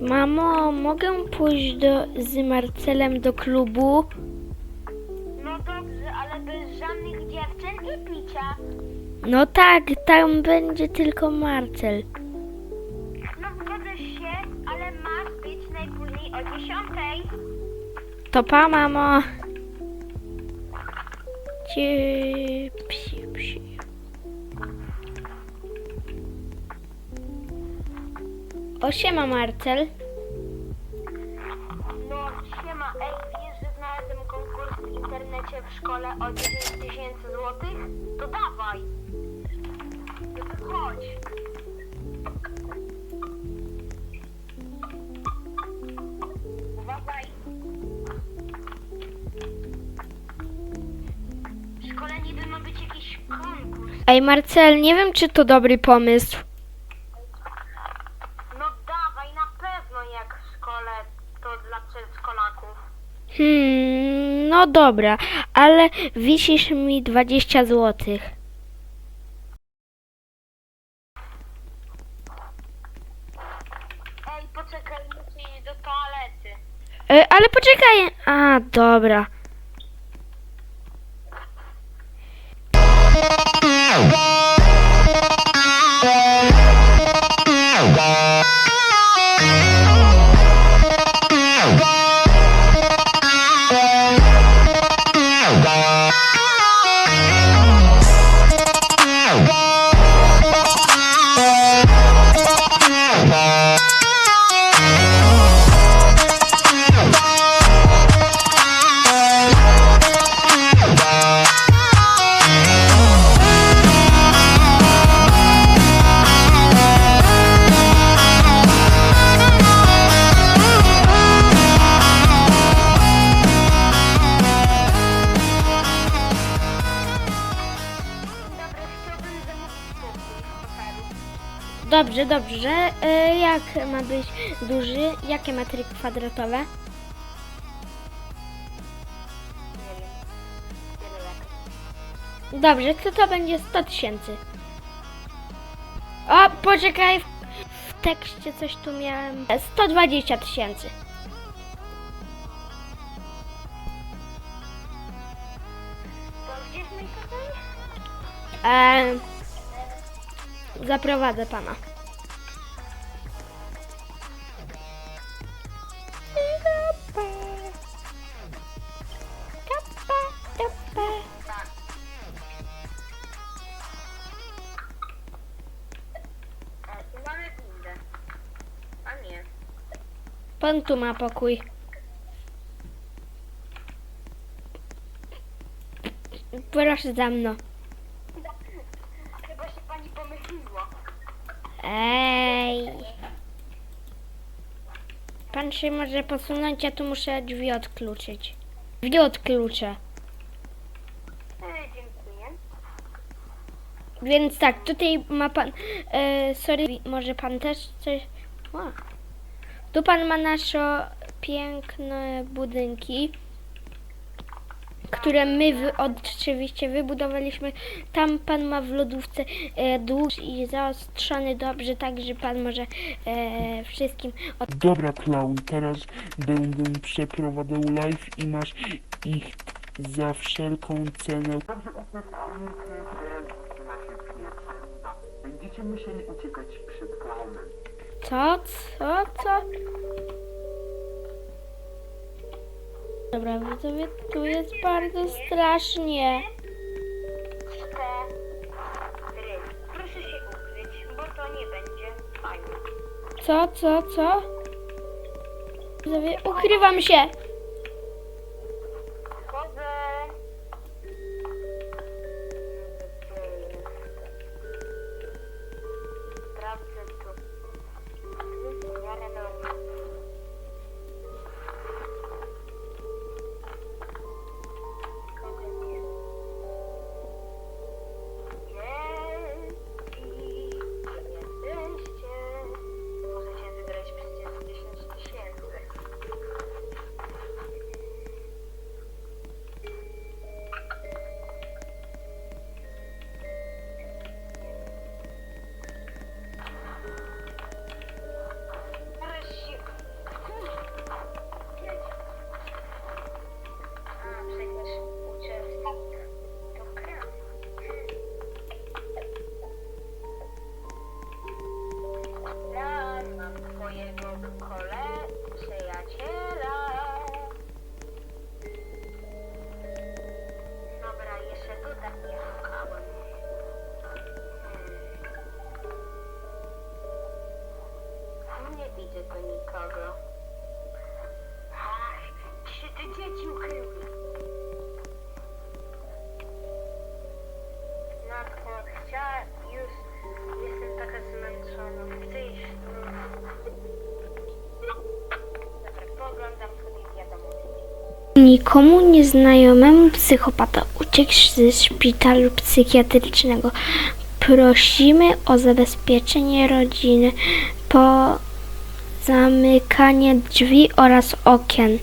Mamo, mogę pójść do, z Marcelem do klubu? No dobrze, ale bez żadnych dziewczyn i picia. No tak, tam będzie tylko Marcel. No zgodzę się, ale masz być najpóźniej o dziesiątej. To pa, mamo. Cie, O, siema Marcel. No siema, ej, wiesz, że znalazłem konkurs w internecie w szkole o 10 tysięcy złotych? To dawaj. No to chodź. Uważaj. W szkole niby ma być jakiś konkurs. Ej, Marcel, nie wiem, czy to dobry pomysł. No dawaj, na pewno jak w szkole to dla przedszkolaków. Hmm, no dobra, ale wisisz mi 20 złotych. Ej, poczekaj, muszę iść do toalety. E, ale poczekaj. A, dobra. Dobrze, dobrze. E, jak ma być duży? Jakie kwadratowe? Wiem. Tyle jak. Dobrze, to to będzie 100 tysięcy. O, poczekaj, w, w tekście coś tu miałem. E, 120 tysięcy. To zaprowadzę pana. Pan tu ma pokój. Proszę za mną. Chyba się pani pomyliło. Ej. Pan się może posunąć, ja tu muszę drzwi odkluczyć. Drzwi odkluczę. Dziękuję. Więc tak, tutaj ma pan. E, sorry, może pan też coś. O. Tu pan ma nasze piękne budynki, które my wy, oczywiście wybudowaliśmy. Tam pan ma w lodówce e, długi i zaostrzony dobrze, tak że pan może e, wszystkim od... Dobra, Klaun, teraz będę przeprowadzał live i masz ich za wszelką cenę. Będziecie musieli uciekać przed klaunem. Co? Co? Co? Dobra, widzowie, tu jest bardzo strasznie. Proszę się ukryć, bo to nie będzie fajne. Co, co, co? Widzowie, ukrywam się. To nikogo. Ach, się te dzieci ukryły? Matko, chciała już... Jestem taka zmęczona. Chcę iść Dobra, poglądam. Nikomu nieznajomemu psychopata uciekł ze szpitalu psychiatrycznego. Prosimy o zabezpieczenie rodziny po zamykanie drzwi oraz okien.